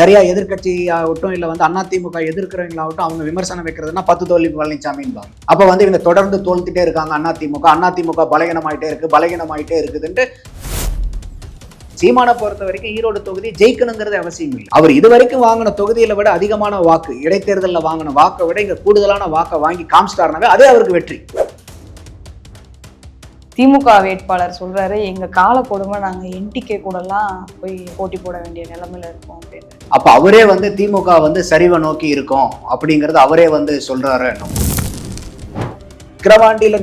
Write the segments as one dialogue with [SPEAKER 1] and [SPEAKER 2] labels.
[SPEAKER 1] நிறைய எதிர்கட்சி ஆகட்டும் இல்ல வந்து அதிமுக எதிர்க்கிறவங்களாகட்டும் அவங்க விமர்சனம் வைக்கிறதுனா பத்து தோல்வி பழனிசாமின்பாங்க அப்ப வந்து இவங்க தொடர்ந்து தோல்த்துட்டே இருக்காங்க அதிமுக. அதிமுக பலகீனமாயிட்டே இருக்கு பலகீனமாயிட்டே இருக்குதுன்ட்டு சீமானை பொறுத்த வரைக்கும் ஈரோடு தொகுதி ஜெயிக்கணுங்கிறது அவசியம் இல்லை. அவர் இது வரைக்கும் வாங்கின தொகுதியில விட அதிகமான வாக்கு இடைத்தேர்தலில் வாங்கின வாக்கை விட இங்க கூடுதலான வாக்கை வாங்கி காமிச்சிட்டாருனாவே அதே அவருக்கு வெற்றி.
[SPEAKER 2] திமுக வேட்பாளர் சொல்றாரு எங்க கால கொடுமை நாங்க என்டிகே கூடலாம் போய் போட்டி போட வேண்டிய நிலைமையில இருக்கோம் அப்படின்னு
[SPEAKER 1] அப்ப அவரே வந்து திமுக வந்து சரிவை நோக்கி இருக்கும் அப்படிங்கறது அவரே வந்து சொல்றாரு என்னமோ.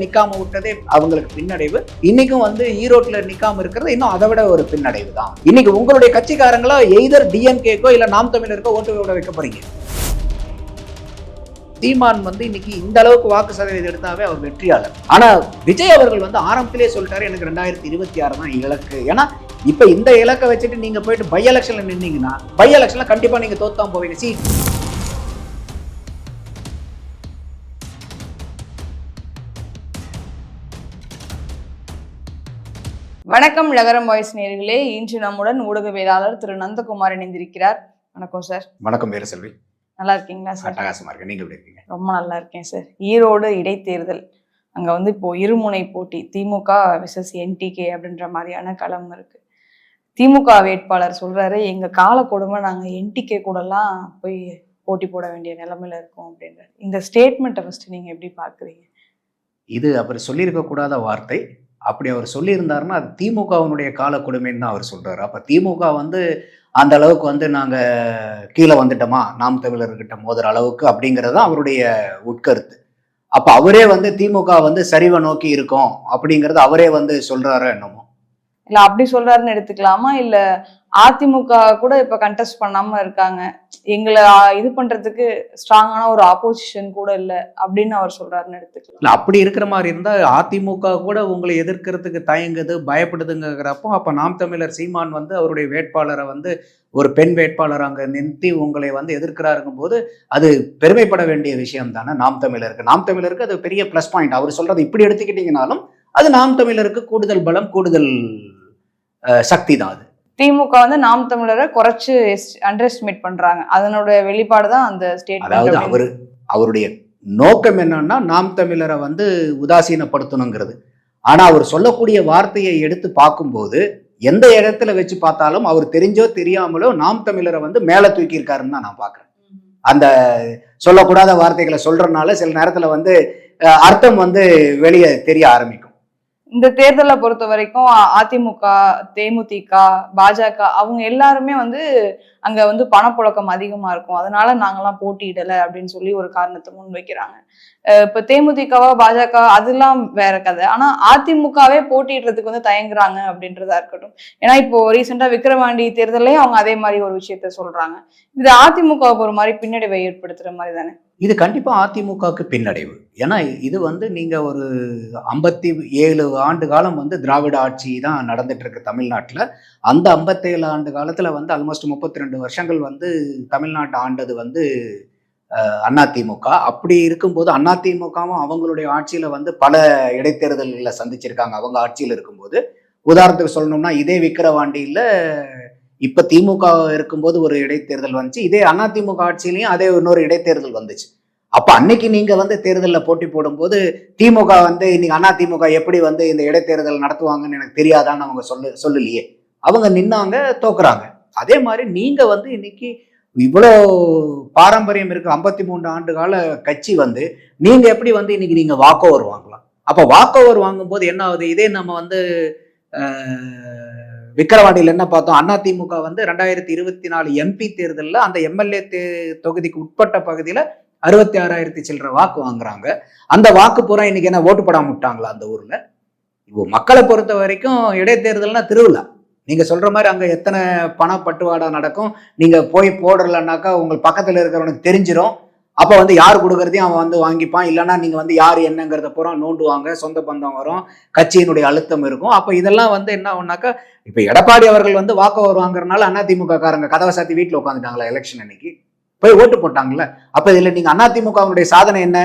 [SPEAKER 1] நிக்காம விட்டதே அவங்களுக்கு பின்னடைவு. இன்னைக்கும் வந்து ஈரோட்ல நிக்காம இருக்கிறது இன்னும் அதை விட ஒரு பின்னடைவு தான். இன்னைக்கு உங்களுடைய கட்சிக்காரங்களா எய்தர் டிஎம்கேக்கோ இல்ல நாம் தமிழருக்கோ ஓட்டு விட வைக்க போறீங்க. சீமான் வந்து இன்னைக்கு இந்த அளவுக்கு வாக்கு சதவீதம் எடுத்தாவே அவர் வெற்றியாளர். ஆனா விஜய் அவர்கள் வந்து ஆரம்பத்திலே சொல்லிட்டாரு எனக்கு ரெண்டாயிரத்தி இருபத்தி ஆறு தான் இலக்கு. ஏன்னா இப்ப இந்த இலக்கை வச்சுட்டு நீங்க போயிட்டு பை எலெக்ஷன்ல நின்னீங்கன்னா பை எலெக்ஷன்ல கண்டிப்பா நீங்க தோத்தான் போவீங்க. சி.
[SPEAKER 2] வணக்கம் நகரம் வாய்ஸ் நேர்களே. இன்று நம்முடன் ஊடகவியலாளர் திரு நந்தகுமார் இணைந்திருக்கிறார். வணக்கம் சார்.
[SPEAKER 1] வணக்கம் வீரசெல்வி.
[SPEAKER 2] நல்லா இருக்கீங்களா சார்
[SPEAKER 1] அட்டகாசமா இருக்கு. நீங்க எப்படி இருக்கீங்க?
[SPEAKER 2] ரொம்ப நல்லா இருக்கேன் சார் ஈரோடு இடைத்தேர்தல். அங்க வந்து இப்போ இருமுனை போட்டி. திமுக விசஸ் என்டிகே அப்படின்ற மாதிரியான களம் இருக்கு. திமுக வேட்பாளர் சொல்றாரு எங்க கால கொடுமை நாங்க என்டிகே கூடலாம் போய் போட்டி போட வேண்டிய நிலைமையில இருக்கோம் அப்படின்றாரு. இந்த ஸ்டேட்மெண்ட்டை ஃபர்ஸ்ட் நீங்க எப்படி பாக்குறீங்க
[SPEAKER 1] இது அவர் சொல்லியிருக்க கூடாத வார்த்தை. அப்படி அவர் சொல்லியிருந்தாருன்னா அது திமுகவினுடைய கால கொடுமைன்னு தான் அவர் சொல்றாரு. அப்ப திமுக வந்து அந்த அளவுக்கு வந்து நாங்கள் கீழே வந்துட்டோமா? நாம் தமிழர்கிட்ட மோதுற அளவுக்கு அப்படிங்கிறது தான் அவருடைய உட்கருத்து. அப்போ அவரே வந்து திமுக வந்து சரிவை நோக்கி இருக்கும் அப்படிங்கிறது அவரே வந்து சொல்றாரு என்னமோ?
[SPEAKER 2] இல்லை அப்படி சொல்றாருன்னு எடுத்துக்கலாமா? இல்லை அதிமுக கூட இப்ப கண்டெஸ்ட் பண்ணாம இருக்காங்க. எங்களை இது பண்றதுக்கு ஸ்ட்ராங்கான ஒரு ஆப்போசிஷன் கூட இல்ல அப்படின்னு அவர் சொல்றாருன்னு எடுத்துக்கலாம்.
[SPEAKER 1] அப்படி இருக்கிற மாதிரி இருந்தா அதிமுக கூட உங்களை எதிர்க்கிறதுக்கு தயங்குது பயப்படுதுங்கிறப்போ அப்ப நாம் தமிழர் சீமான் வந்து அவருடைய வேட்பாளரை வந்து ஒரு பெண் வேட்பாளர் அங்க நிறுத்தி உங்களை வந்து எதிர்க்கிறாருங்கும் போது அது பெருமைப்பட வேண்டிய விஷயம் தானே நாம் தமிழருக்கு. நாம் தமிழருக்கு அது பெரிய ப்ளஸ் பாயிண்ட் அவர் சொல்றது இப்படி எடுத்துக்கிட்டீங்கனாலும் அது நாம் தமிழருக்கு கூடுதல் பலம் கூடுதல் சக்தி தான் அது.
[SPEAKER 2] திமுக வந்து நாம் தமிழரை குறைச்சு அண்டர் எஸ்டிமேட் பண்றாங்க. அதனுடைய வெளிப்பாடு தான் அந்த
[SPEAKER 1] அதாவது
[SPEAKER 2] ஸ்டேட்மெண்ட்
[SPEAKER 1] அவர் அவருடைய நோக்கம் என்னன்னா நாம் தமிழரை வந்து உதாசீனப்படுத்தணுங்கிறது. ஆனா அவர் சொல்லக்கூடிய வார்த்தையை எடுத்து பார்க்கும்போது எந்த இடத்துல வச்சு பார்த்தாலும் அவர் தெரிஞ்சோ தெரியாமலோ நாம் தமிழரை வந்து மேல தூக்கி இருக்காருன்னு தான் நான் பார்க்கறேன். அந்த சொல்லக்கூடாத வார்த்தைகளை சொல்றதுனால சில நேரத்துல வந்து அர்த்தம் வந்து வெளியே தெரிய ஆரம்பிக்கும்.
[SPEAKER 2] இந்த தேர்தலை பொறுத்த வரைக்கும் அதிமுக தேமுதிக பாஜக அவங்க எல்லாருமே வந்து அங்க வந்து பணப்புழக்கம் அதிகமா இருக்கும். அதனால நாங்கெல்லாம் போட்டியிடல அப்படின்னு சொல்லி ஒரு காரணத்தை முன் வைக்கிறாங்க இப்ப தேமுதிகவா பாஜக அதெல்லாம் வேற கதை. ஆனா அதிமுகவே போட்டிடுறதுக்கு வந்து தயங்குறாங்க அப்படின்றதா இருக்கட்டும். ஏன்னா இப்போ ரீசெண்டா விக்ரவாண்டி தேர்தலே அவங்க அதே மாதிரி ஒரு விஷயத்த சொல்றாங்க. இது அதிமுகவுக்கு ஒரு மாதிரி பின்னடைவை ஏற்படுத்துற மாதிரி தானே?
[SPEAKER 1] இது கண்டிப்பா அதிமுகவுக்கு பின்னடைவு. ஏன்னா இது வந்து நீங்க ஒரு ஐம்பத்தி ஏழு ஆண்டு காலம் வந்து திராவிட ஆட்சி தான் நடந்துட்டு இருக்கு தமிழ்நாட்டில். அந்த ஐம்பத்தேழு ஆண்டு காலத்துல வந்து ஆல்மோஸ்ட் முப்பத்தி ரெண்டு வருஷங்கள் வந்து தமிழ்நாட்டை ஆண்டது வந்து அதிமுக அப்படி இருக்கும்போது அதிமுகவும் அவங்களுடைய ஆட்சியில வந்து பல இடைத்தேர்தல்களை சந்திச்சிருக்காங்க. அவங்க ஆட்சியில் இருக்கும்போது உதாரணத்துக்கு சொல்லணும்னா இதே விக்கிரவாண்டியில் இப்போ திமுக இருக்கும்போது ஒரு இடைத்தேர்தல் வந்துச்சு. இதே அதிமுக ஆட்சியிலையும் அதே இன்னொரு இடைத்தேர்தல் வந்துச்சு. அப்போ அன்னைக்கு நீங்கள் வந்து தேர்தலில் போட்டி போடும்போது திமுக வந்து இன்னைக்கு அதிமுக எப்படி வந்து இந்த இடைத்தேர்தல் நடத்துவாங்கன்னு எனக்கு தெரியாதான்னு அவங்க சொல்லு சொல்லலையே. அவங்க நின்னாங்க தோக்குறாங்க. அதே மாதிரி நீங்கள் வந்து இன்னைக்கு இவ்வளோ பாரம்பரியம் இருக்கு. ஐம்பத்தி மூன்று ஆண்டு கால கட்சி வந்து நீங்க எப்படி வந்து இன்னைக்கு நீங்க வாக் ஓவர் வாங்கலாம்? அப்ப வாக் ஓவர் வாங்கும்போது என்ன ஆகுது? இதே நம்ம வந்து விக்கிரவாண்டியில் என்ன பார்த்தோம்? அதிமுக வந்து ரெண்டாயிரத்தி இருபத்தி நாலு எம்பி தேர்தலில் அந்த எம்எல்ஏ தே தொகுதிக்கு உட்பட்ட பகுதியில் அறுபத்தி ஆறாயிரத்தி சில்லற வாக்கு வாங்குறாங்க. அந்த வாக்கு பூரா இன்னைக்கு என்ன ஓட்டு போடாம விட்டாங்களா அந்த ஊரில்? இப்போ மக்களை பொறுத்த வரைக்கும் இடைத்தேர்தல்னா திருவிழா. நீங்கள் சொல்கிற மாதிரி அங்கே எத்தனை பண பட்டுவாடா நடக்கும்? நீங்கள் போய் போடலன்னாக்கா உங்கள் பக்கத்தில் இருக்கிறவனுக்கு தெரிஞ்சிரும். அப்போ வந்து யார் கொடுக்குறதையும் அவன் வந்து வாங்கிப்பான். இல்லைன்னா நீங்கள் வந்து யார் என்னங்கிறத பூரா நோண்டுவாங்க. சொந்த பந்தம் வரும். கட்சியினுடைய அழுத்தம் இருக்கும். அப்போ இதெல்லாம் வந்து என்ன ஆகும்னாக்கா இப்போ எடப்பாடி அவர்கள் வந்து வாக்கு வருவாங்கிறனால அதிமுக காரங்க கதவை சாத்தி வீட்டில் உட்காந்துட்டாங்களா எலெக்ஷன் அன்னைக்கு? போய் ஓட்டு போட்டாங்கல்ல? அப்போ இதில் நீங்கள் அதிமுகவுடைய சாதனை என்ன?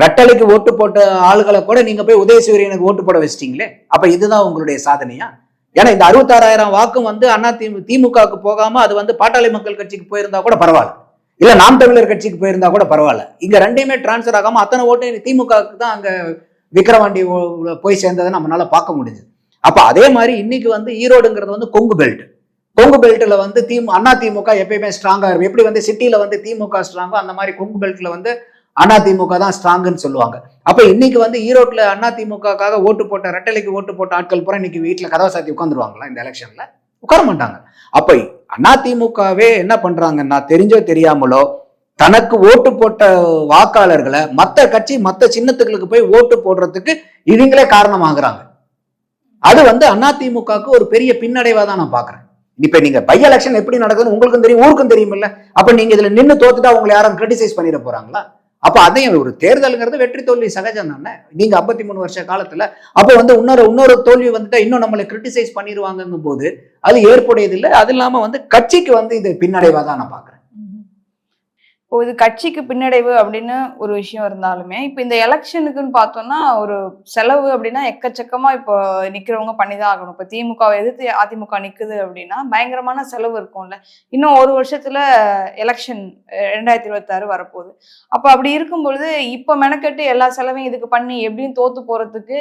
[SPEAKER 1] ரட்டளைக்கு ஓட்டு போட்ட ஆளுகளை கூட நீங்கள் போய் உதயசூரியனுக்கு ஓட்டு போட வச்சிட்டீங்களே? அப்போ இதுதான் உங்களுடைய சாதனையா? ஏன்னா இந்த அறுபத்தாறாயிரம் வாக்கும் வந்து அண்ணா திமு திமுகவுக்கு போகாம அது வந்து பாட்டாளி மக்கள் கட்சிக்கு போயிருந்தா கூட பரவாயில்ல. இல்ல நாம் தமிழர் கட்சிக்கு போயிருந்தா கூட பரவாயில்ல. இங்க ரெண்டையுமே டிரான்ஸ்ஃபர் ஆகாம அத்தனை ஓட்டு திமுகவுக்கு தான் அங்க விக்கிரவாண்டி போய் சேர்ந்ததை நம்மளால பார்க்க முடிஞ்சது. அப்ப அதே மாதிரி இன்னைக்கு வந்து ஈரோடுங்கிறது வந்து கொங்கு பெல்ட் கொங்கு பெல்ட்ல வந்து திமு அண்ணா திமுக எப்பயுமே ஸ்ட்ராங்கா இருக்கும். எப்படி வந்து சிட்டியில வந்து திமுக ஸ்ட்ராங்கோ அந்த மாதிரி கொங்கு பெல்ட்ல வந்து அண்ணா திமுக தான் ஸ்ட்ராங்குன்னு சொல்லுவாங்க. அப்ப இன்னைக்கு வந்து ஈரோட்ல அண்ணா திமுகக்காக ஓட்டு போட்ட ரெட்டலைக்கு ஓட்டு போட்ட ஆட்கள் பூரா இன்னைக்கு வீட்டுல கதவை சாத்தி உட்காந்துருவாங்களா இந்த எலெக்ஷன்ல? உட்கார மாட்டாங்க. அப்ப அண்ணா திமுகவே என்ன பண்றாங்கன்னா தெரிஞ்சோ தெரியாமலோ தனக்கு ஓட்டு போட்ட வாக்காளர்களை மற்ற கட்சி மற்ற சின்னத்துகளுக்கு போய் ஓட்டு போடுறதுக்கு இவங்களே காரணமாகறாங்க. அது வந்து அதிமுகவுக்கு ஒரு பெரிய பின்னடைவா தான் நான் பாக்குறேன். இப்ப நீங்க பை எலெக்ஷன் எப்படி நடக்குதுன்னு உங்களுக்கும் தெரியும் ஊருக்கும் தெரியுமில்ல. அப்ப நீங்க இதுல நின்று தோத்துட்டா உங்களை யாரும் கிரிட்டிசைஸ் பண்ணிட போறாங்களா? அப்போ அதையும் ஒரு தேர்தலுங்கிறது வெற்றி தோல்வி சகஜம் தானே? நீங்க ஐம்பத்தி மூணு வருஷ காலத்துல அப்போ வந்து இன்னொரு இன்னொரு தோல்வி வந்துட்டா இன்னும் நம்மளை கிரிட்டிசைஸ் பண்ணிடுவாங்கங்கும் போது அது ஏற்புடையது இல்லை அது இல்லாமல் வந்து கட்சிக்கு வந்து இது பின்னடைவாக தான் நான் பார்க்குறேன்
[SPEAKER 2] இப்போ இது கட்சிக்கு பின்னடைவு அப்படின்னு ஒரு விஷயம் இருந்தாலுமே இப்போ இந்த எலெக்ஷனுக்குன்னு பார்த்தோம்னா ஒரு செலவு அப்படின்னா எக்கச்சக்கமா இப்போ நிக்கிறவங்க பண்ணிதான் ஆகணும். இப்போ திமுகவை எதிர்த்து அதிமுக நிக்குது அப்படின்னா பயங்கரமான செலவு இருக்கும்ல. இன்னும் ஒரு வருஷத்துல எலெக்ஷன் ரெண்டாயிரத்தி இருபத்தாறு வரப்போகுது. அப்போ அப்படி இருக்கும் பொழுது இப்போ மெனக்கெட்டு எல்லா செலவையும் இதுக்கு பண்ணி எப்படியும் தோத்து போறதுக்கு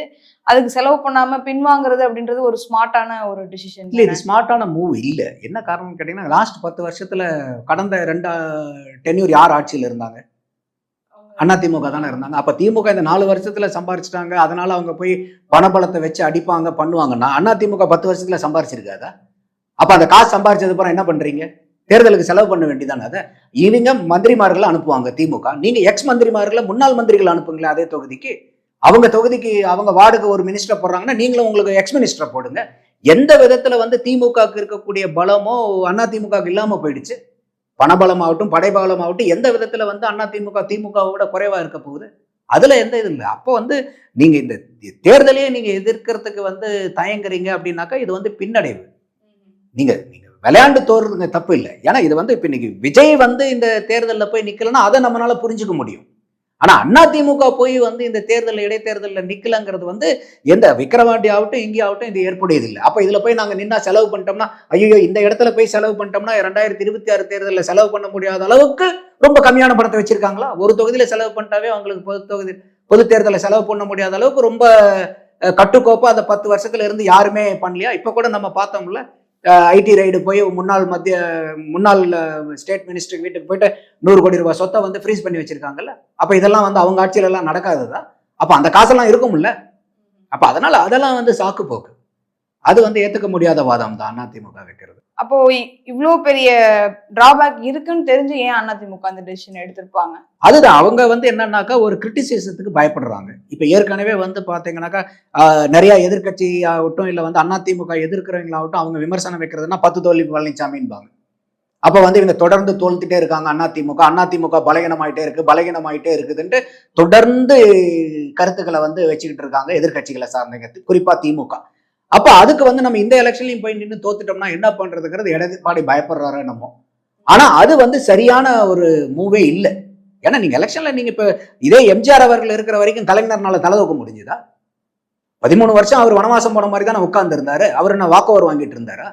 [SPEAKER 2] அதுக்கு செலவு பண்ணாம பின்வாங்குறது அப்படின்றது ஒரு ஸ்மார்ட்டான ஒரு டிசிஷன்
[SPEAKER 1] இல்ல இது ஸ்மார்ட்டான மூவ் இல்ல. என்ன காரணம் கேட்டீங்கன்னா லாஸ்ட் பத்து வருஷத்துல கடந்த ரெண்டு டென்யூர் யார் ஆட்சியில் இருந்தாங்க? அண்ணா திமுக தானே இருந்தாங்க. அப்ப திமுக இந்த நாலு வருஷத்துல சம்பாரிச்சிட்டாங்க. அதனால அவங்க போய் பணபலத்தை வச்சு அடிப்பாங்க பண்ணுவாங்கன்னா அண்ணா திமுக பத்து வருஷத்துல சம்பாரிச்சிருக்காதா? அப்ப அந்த காசு சம்பாரிச்சது அப்புறம் என்ன பண்றீங்க? தேர்தலுக்கு செலவு பண்ண வேண்டியதானே அதை? இவங்க மந்திரிமார்களை அனுப்புவாங்க திமுக. நீங்க எக்ஸ் மந்திரிமார்களை முன்னாள் மந்திரிகள் அனுப்புங்களேன் அதே தொகுதிக்கு. அவங்க தொகுதிக்கு அவங்க வார்டுக்கு ஒரு மினிஸ்டர் போடுறாங்கன்னா நீங்களும் உங்களுக்கு எக்ஸ் மினிஸ்டர் போடுங்க. எந்த விதத்துல வந்து திமுகவுக்கு இருக்கக்கூடிய பலமோ அண்ணா திமுகவுக்கு இல்லாம போயிடுச்சு. பணபலமாகட்டும் படைபலமாகட்டும் எந்த விதத்தில் வந்து அண்ணா திமுக திமுகவை விட குறைவா இருக்க போகுது? அதில் எந்த இது இல்லை. அப்போ வந்து நீங்கள் இந்த தேர்தலையே நீங்கள் எதிர்க்கிறதுக்கு வந்து தயங்குறீங்க அப்படின்னாக்கா இது வந்து பின்னடைவு. நீங்கள் நீங்கள் விளையாண்டு தோறுங்க தப்பு இல்லை. ஏன்னா இது வந்து இப்போ இன்னைக்கு விஜய் வந்து இந்த தேர்தலில் போய் நிற்கலன்னா அதை நம்மளால புரிஞ்சுக்க முடியும். ஆனா அண்ணா திமுக போய் வந்து இந்த தேர்தல் இடைத்தேர்தலில் நிக்கலங்கிறது வந்து எந்த விக்கிரவாண்டி ஆகட்டும் இங்கே ஆகட்டும் இது ஏற்புடையது இல்லை. அப்ப இதுல போய் நாங்க நின்னா செலவு பண்ணிட்டோம்னா ஐயோ இந்த இடத்துல போய் செலவு பண்ணிட்டோம்னா ரெண்டாயிரத்தி இருபத்தி ஆறு தேர்தலில் செலவு பண்ண முடியாத அளவுக்கு ரொம்ப கம்மியான பணத்தை வச்சிருக்காங்களா? ஒரு தொகுதியில செலவு பண்ணிட்டாவே அவங்களுக்கு பொது தொகுதி பொது தேர்தலில் செலவு பண்ண முடியாத அளவுக்கு ரொம்ப கட்டுக்கோப்பாக கட்டுக்கோப்பா அந்த பத்து வருஷத்துல இருந்து யாருமே பண்ணலையா? இப்ப கூட நம்ம பார்த்தோம்ல ஐடி ரைடு போய் முன்னாள் மத்திய முன்னாள் ஸ்டேட் மினிஸ்டர் வீட்டுக்கு போயிட்டு நூறு கோடி ரூபாய் சொத்தை வந்து ஃப்ரீஸ் பண்ணி வச்சிருக்காங்கல்ல? அப்ப இதெல்லாம் வந்து அவங்க ஆட்சியில எல்லாம் நடக்காததா? அப்ப அந்த காசெல்லாம் இருக்கும்ல அப்ப அதனால அதெல்லாம் வந்து சாக்கு போக்கு. அது வந்து ஏத்துக்க முடியாத வாதம் தான் அதிமுக வைக்கிறது.
[SPEAKER 2] அப்போ இ- இவ்ளோ பெரிய டிராபேக் இருக்குன்னு தெரிஞ்சு ஏன் அதிமுக அந்த டெசிஷன் எடுத்திருப்பாங்க?
[SPEAKER 1] அதுதான் அவங்க வந்து என்னன்னாக்கா ஒரு கிரிட்டிசிசத்துக்கு பயப்படுறாங்க. இப்ப ஏற்கனவே வந்து பாத்தீங்கன்னாக்கா ஆஹ், நிறைய எதிர்க்கட்சி ஆகட்டும் இல்ல வந்து அதிமுக எதிர்க்கிறவங்களாகட்டும் அவங்க விமர்சனம் வைக்கிறதுனா பத்து தோல்வி பழனிசாமின்பாங்க அப்ப வந்து இவங்க தொடர்ந்து தோல்த்துட்டே இருக்காங்க அதிமுக அதிமுக பலகீனமாயிட்டே இருக்கு பலகீனமாயிட்டே இருக்குதுன்ட்டு தொடர்ந்து கருத்துக்களை வந்து வச்சுக்கிட்டு இருக்காங்க எதிர்க்கட்சிகளை சார்ந்தங்க குறிப்பா திமுக. அப்ப அதுக்கு வந்து நம்ம இந்த எலெக்ஷன்லயும் போய் நின்று தோத்துட்டோம்னா என்ன பண்றதுங்கிறது எடப்பாடி பயப்படுறாரு நம்ம ஆனா அது வந்து சரியான ஒரு மூவே இல்லை. ஏன்னா நீங்க எலெக்ஷன்ல நீங்க இப்ப இதே எம்ஜிஆர் அவர்கள் இருக்கிற வரைக்கும் கலைஞர்னால தலை தூக்க முடிஞ்சுதா? பதிமூணு வருஷம் அவர் வனவாசம் போன மாதிரி தானே உட்கார்ந்து இருந்தாரு அவர் என்ன வாக்குவர் வாங்கிட்டு இருந்தாரா?